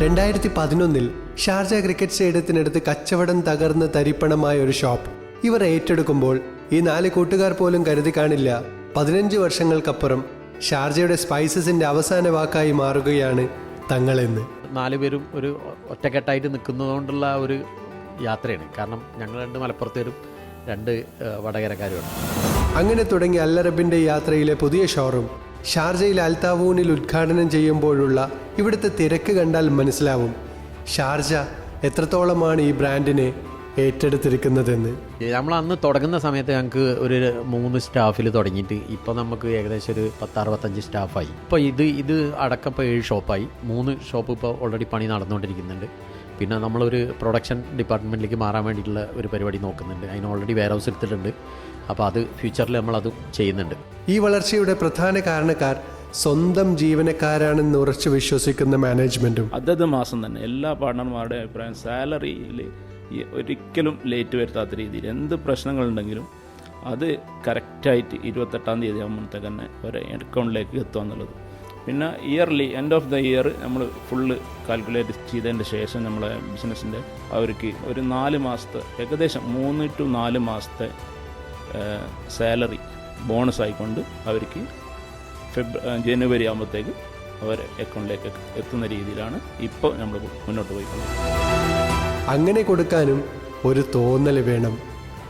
രണ്ടായിരത്തി പതിനൊന്നിൽ Sharjah cricket സ്റ്റേഡിയത്തിനടുത്ത് കച്ചവടം തകർന്ന് തരിപ്പണമായ ഒരു ഷോപ്പ്. ഇവർ ഏറ്റെടുക്കുമ്പോൾ ഈ നാല് കൂട്ടുകാർ പോലും കരുതി കാണില്ല. പതിനഞ്ച് വർഷങ്ങൾക്കപ്പുറം ഷാർജയുടെ സ്പൈസസിന്റെ അവസാന വാക്കായി മാറുകയാണ് തങ്ങളെന്ന്. നാല് പേരും ഒരു ഒറ്റക്കെട്ടായിട്ട് നിൽക്കുന്നതുകൊണ്ടുള്ള ഒരു യാത്രയാണ്. കാരണം ഞങ്ങൾ രണ്ട് മലപ്പുറത്തേരും രണ്ട് വടകരക്കാരുമാണ്. അങ്ങനെ തുടങ്ങി അല്ലറബിന്റെ യാത്രയിലെ പുതിയ ഷോറൂം ഷാർജയിൽ അൽതാവൂണിൽ ഉദ്ഘാടനം ചെയ്യുമ്പോഴുള്ള ഇവിടുത്തെ തിരക്ക് കണ്ടാൽ മനസ്സിലാവും. ഷാർജ എത്രത്തോളമാണ് ഈ ബ്രാൻഡിനെ ഏറ്റെടുത്തിരിക്കുന്നതെന്ന്. നമ്മൾ അന്ന് തുടങ്ങുന്ന സമയത്ത് ഞങ്ങൾക്ക് ഒരു മൂന്ന് സ്റ്റാഫിൽ തുടങ്ങിയിട്ട് ഇപ്പോൾ നമുക്ക് ഏകദേശം ഒരു പത്താറുപത്തഞ്ച് സ്റ്റാഫായി. ഇപ്പോൾ ഇത് ഇത് അടക്കം ഇപ്പോൾ ഏഴ് ഷോപ്പായി. മൂന്ന് ഷോപ്പ് ഇപ്പോൾ ഓൾറെഡി പണി നടന്നുകൊണ്ടിരിക്കുന്നുണ്ട്. പിന്നെ നമ്മളൊരു പ്രൊഡക്ഷൻ ഡിപ്പാർട്ട്മെന്റിലേക്ക് മാറാൻ വേണ്ടിയിട്ടുള്ള ഒരു പരിപാടി നോക്കുന്നുണ്ട്. അതിന് ഓൾറെഡി വെയർ ഹൗസ് എടുത്തിട്ടുണ്ട്. അപ്പോൾ അത് ഫ്യൂച്ചറിൽ നമ്മൾ അത് ചെയ്യുന്നുണ്ട്. ഈ വളർച്ചയുടെ പ്രധാന കാരണക്കാർ സ്വന്തം ജീവനക്കാരാണെന്ന് ഉറച്ചു വിശ്വസിക്കുന്ന മാനേജ്മെന്റും. അതത് മാസം തന്നെ എല്ലാ പാർട്ണർമാരുടെയും അഭിപ്രായം സാലറിയിൽ ഒരിക്കലും ലേറ്റ് വരുത്താത്ത രീതിയിൽ എന്ത് പ്രശ്നങ്ങൾ ഉണ്ടെങ്കിലും അത് കറക്റ്റായിട്ട് ഇരുപത്തെട്ടാം തീയതി ആകുമ്പോഴത്തേക്ക് തന്നെ ഒരു അക്കൗണ്ടിലേക്ക് എത്തുക എന്നുള്ളത്. പിന്നെ early end of the year നമ്മൾ ഫുള്ള് കാൽക്കുലേറ്റ് ചെയ്തതിന്റെ ശേഷം നമ്മളെ ബിസിനസ്സിന്റെ അവർക്ക് ഒരു നാല് മാസത്തെ ഏകദേശം മൂന്ന് ടു നാല് മാസത്തെ സാലറി ബോണസ് ആയിക്കൊണ്ട് അവർക്ക് ഫെബ് ജനുവരി ആകുമ്പോഴത്തേക്ക് അവർ അക്കൗണ്ടിലേക്ക് എത്തുന്ന രീതിയിലാണ് ഇപ്പോൾ നമ്മൾ മുന്നോട്ട് പോയിക്കൊണ്ടിരിക്കുന്നത്. അങ്ങനെ കൊടുക്കാനും ഒരു തോന്നൽ വേണം.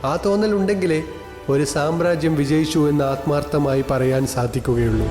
ആ തോന്നൽ ഉണ്ടെങ്കിലേ ഒരു സാമ്രാജ്യം വിജയിച്ചു എന്ന് ആത്മാർത്ഥമായി പറയാൻ സാധിക്കുകയുള്ളൂ.